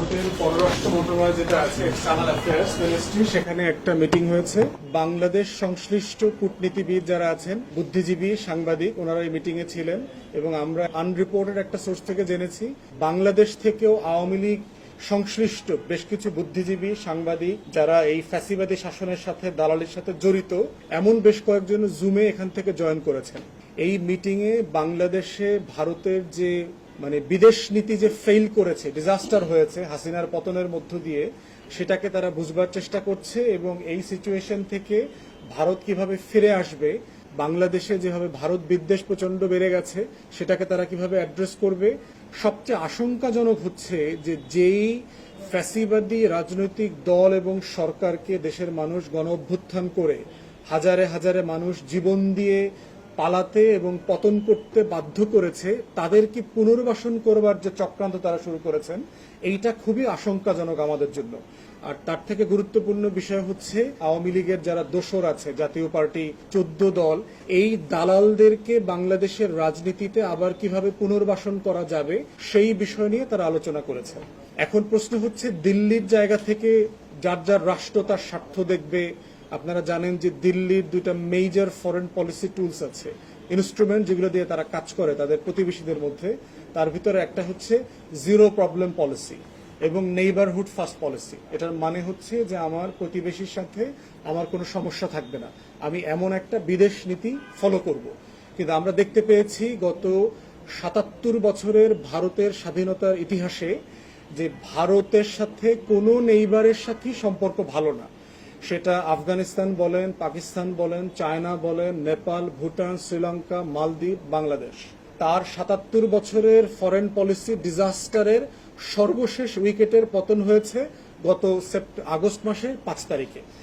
ভারতের পররাষ্ট্র মন্ত্রণালয় যেটা আছে এক্সটার্নাল অ্যাফেয়ার্স মিনিস্ট্রি সেখানে একটা মিটিং হয়েছে। বাংলাদেশ সংশ্লিষ্ট কূটনীতিবিদ যারা আছেন, বুদ্ধিজীবী, সাংবাদিক, ওনারা এই মিটিং এ ছিলেন এবং আমরা আনরিপোর্টেড একটা সোর্স থেকে জেনেছি। বাংলাদেশ থেকেও আওয়ামী লীগ সংশ্লিষ্ট বেশ কিছু বুদ্ধিজীবী, সাংবাদিক যারা এই ফ্যাসিবাদী শাসনের সাথে, দালালির সাথে জড়িত, এমন বেশ কয়েকজন জুমে এখান থেকে জয়েন করেছেন। এই মিটিংয়ে বাংলাদেশে ভারতের যে মানে বিদেশ নীতি যে ফেল করেছে ডিজাস্টার হয়েছে, হাসিনার পতনের মধ্য দিয়ে, সেটাকে তারা বুঝবার চেষ্টা করছে এবং এই সিচুয়েশন থেকে ভারত কীভাবে ফিরে আসবে, বাংলাদেশে যেভাবে ভারত বিদ্বেষ প্রচণ্ড বেড়ে গেছে, সেটাকে তারা কীভাবে অ্যাড্রেস করবে, সবচেয়ে আশঙ্কাজনক হচ্ছে যে যেই ফ্যাসিবাদী রাজনৈতিক দল এবং সরকারকে দেশের মানুষ গণ অভ্যুত্থান করে, হাজারে হাজারে মানুষ জীবন দিয়ে পালাতে এবং পতন করতে বাধ্য করেছে, তাদেরকে পুনর্বাসন করবার যে চক্রান্ত তারা শুরু করেছেন, এইটা খুবই আশঙ্কাজনক আমাদের জন্য। আর তার থেকে গুরুত্বপূর্ণ বিষয় হচ্ছে, আওয়ামী লীগের যারা দোসর আছে, জাতীয় পার্টি চোদ্দ দল, এই দালালদেরকে বাংলাদেশের রাজনীতিতে আবার কীভাবে পুনর্বাসন করা যাবে, সেই বিষয় নিয়ে তারা আলোচনা করেছে। এখন প্রশ্ন হচ্ছে, দিল্লির জায়গা থেকে যার যার রাষ্ট্র তার স্বার্থ দেখবে আপনারা জানেন যে দিল্লির দুইটা মেজর ফরেন পলিসি টুলস আছে। ইনস্ট্রুমেন্ট যেগুলো দিয়ে তারা কাজ করে তাদের প্রতিবেশীদের মধ্যে। তার ভিতরে একটা হচ্ছে জিরো প্রবলেম পলিসি এবং নেইবারহুড ফার্স্ট পলিসি এটার মানে হচ্ছে যে আমার প্রতিবেশীর সাথে আমার কোনো সমস্যা থাকবে না। আমি এমন একটা বিদেশ নীতি ফলো করব। কিন্তু আমরা দেখতে পেয়েছি গত সাতাত্তর বছরের ভারতের স্বাধীনতার ইতিহাসে যে ভারতের সাথে কোনো নেইবারের সাথেই সম্পর্ক ভালো না। সেটা আফগানিস্তান বলেন, পাকিস্তান বলেন, চায়না বলেন, নেপাল, ভুটান, শ্রীলঙ্কা, মালদ্বীপ, বাংলাদেশ। তার সাতাত্তর বছরের ফরেন পলিসি ডিজাস্টারের সর্বশেষ উইকেটের পতন হয়েছে গত আগস্ট মাসের পাঁচ তারিখে।